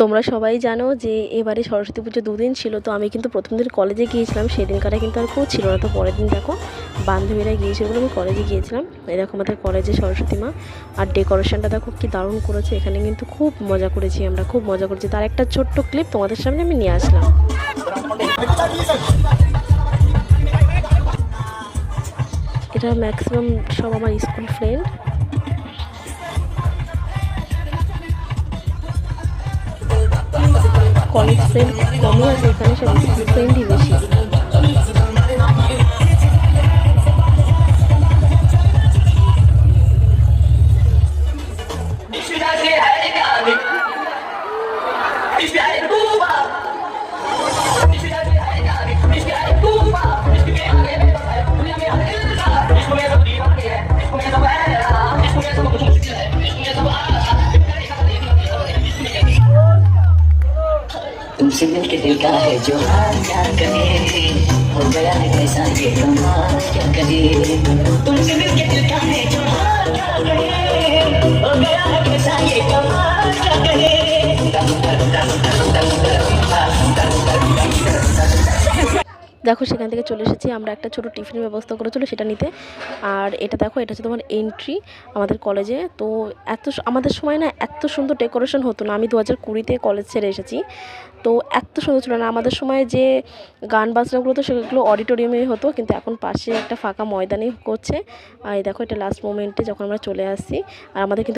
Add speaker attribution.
Speaker 1: তোমরা সবাই জানো যে এবারে সরস্বতী পুজো দুদিন ছিল, তো আমি কিন্তু প্রথম দিন কলেজে গিয়েছিলাম, সেদিন কাটা কিন্তু আর কেউ ছিল না। তো পরের দিন দেখো, বান্ধবীরা গিয়েছিল বলে আমি কলেজে গিয়েছিলাম। এরকম আমাদের কলেজে সরস্বতী মা, আর ডেকোরেশনটা দেখো কি দারুণ করেছে। এখানে কিন্তু খুব মজা করেছি আমরা, খুব মজা করেছি। তার একটা ছোট্ট ক্লিপ তোমাদের সামনে আমি নিয়ে আসলাম। এটা ম্যাক্সিমাম সব আমার স্কুল ফ্রেন্ড কলেজ ফ্রেন্ড কমই আছে এখানে সব ফ্রেন্ডই বেশি।
Speaker 2: तुमसे मिल के दिल का है जो हाल क्या कहे हो। गया है कैसा ये कमाल, क्या कहे तुमसे दिल के दिल का है जो
Speaker 1: দেখো, সেখান থেকে চলে এসেছি। আমরা একটা ছোট টিফিনের ব্যবস্থা করেছিল সেটা নিতে। আর এটা দেখো, এটা হচ্ছে তোমার এন্ট্রি আমাদের কলেজে তো এত আমাদের সময় না এত সুন্দর ডেকোরেশন হতো না। আমি দু হাজার কুড়িতে কলেজ ছেড়ে এসেছি। তো এত সুন্দর ছিল না। আমাদের সময় যে গান বাজনাগুলো তো সেগুলো অডিটোরিয়ামে হতো। কিন্তু এখন পাশে একটা ফাঁকা ময়দানে করছে আর দেখো, এটা লাস্ট মোমেন্টে যখন আমরা চলে আসছি। আর আমাদের কিন্তু